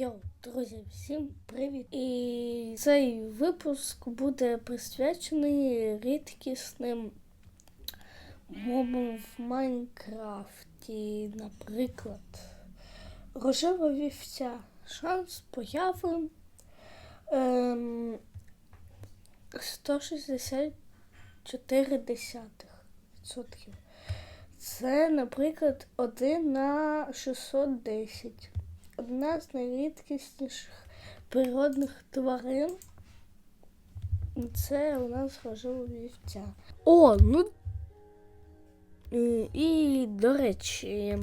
Йоу, друзі, всім привіт! І цей випуск буде присвячений рідкісним мобам в Майнкрафті, наприклад, рожева вівця. Шанс появи ем, 164 десятих. Це, наприклад, 1 на 610. Одна з найрідкісніших природних тварин. Це у нас рожева вівця. О, ну і до речі,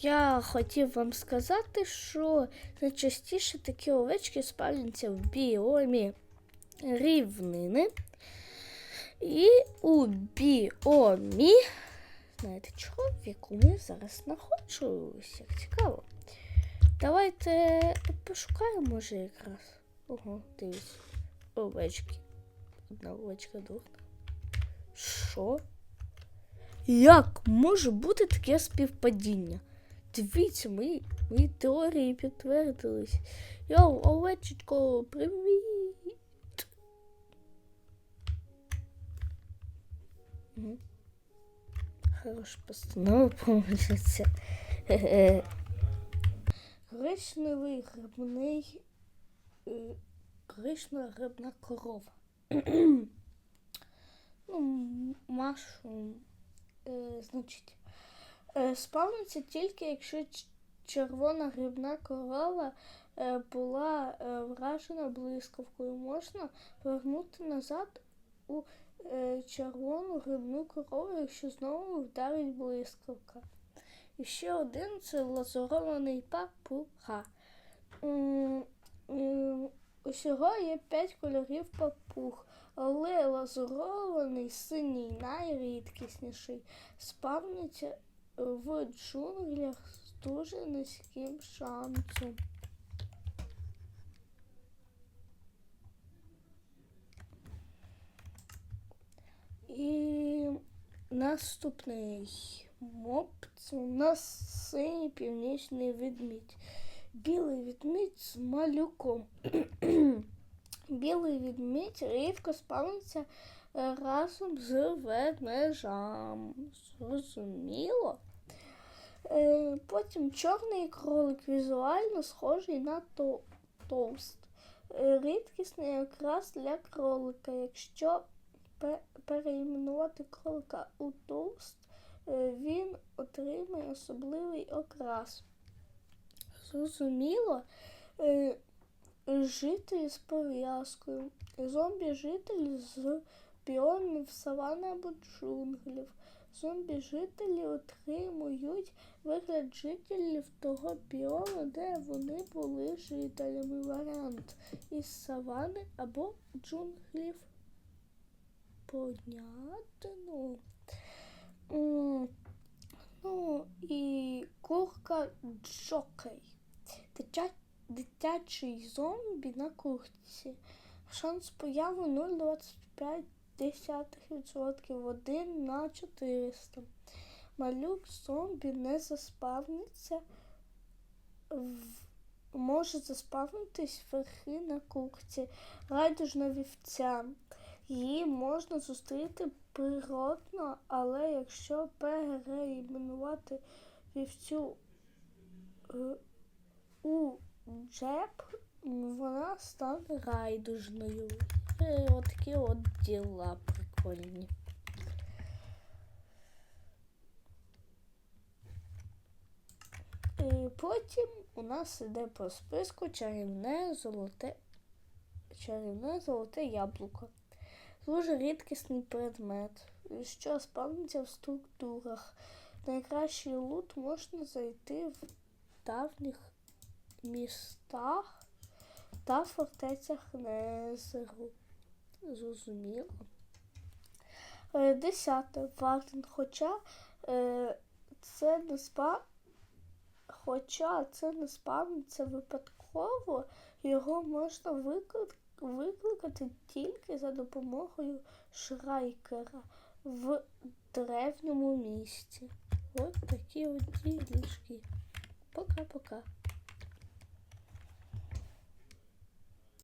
я хотів вам сказати, що найчастіше такі овечки спавняться в біомі рівнини. І у біомі, знаєте чого, в якому я зараз знаходжусь, як цікаво. Давайте пошукаємо, може, якраз. Ого, дивіться. Овечки. Одна овечка, друга. Що? Як може бути таке співпадіння? Дивіться, мої, мої теорії підтвердились. Йоу, овечечко, привіт. Хороша постанова помиляться. Коричневий грибний е, коричнева грибна корова. ну, машу, е, значить, е, спавниться тільки, якщо червона грибна корова е, була е, вражена блискавкою. Можна повернути назад у е, червону грибну корову, якщо знову вдарить блискавка. І ще один це лазурований папуга. Усього є п'ять кольорів папуг, але лазурований синій найрідкісніший. Спавниться в джунглях з дуже низьким шансом. І наступний моб це у нас синій північний ведмідь. Білий ведмідь з малюком. Білий ведмідь рідко спавниться е, разом з ведмежам. Зрозуміло. Е, Потім чорний кролик візуально схожий на то- товст. Е, Рідкісний якраз для кролика. Якщо пе- переіменувати кролика у товст, він отримає особливий окрас. Зрозуміло, е, жителі з пов'язкою. Зомбі-жителі з біомів савани або джунглів. Зомбі-жителі отримують вигляд жителів того біому, де вони були жителями. Варіант із савани або джунглів. Понятно. Ну і курка Джокей. Дитя... Дитячий зомбі на курці. Шанс появи 0,25% 1 на 400. Малюк зомбі не заспавниться. Може заспавнитись верхи на курці. Райдужна вівця. Її можна зустріти природно, але якщо переіменувати вівцю е, у джеб, вона стане райдужною. Е, Отакі от діла прикольні. І потім у нас іде по списку чарівне золоте, чарівне золоте яблуко. Дуже рідкісний предмет, що спавниться в структурах. Найкращий лут можна знайти в давніх містах та фортецях Незеру. Зрозуміло. Е, Десяте. Вартен. Хоча е, це не спа... Хоча це не спавниться випадково, його можна викликати викликати тільки за допомогою шрайкера в древньому місті. От такі от ділішки. Пока-пока.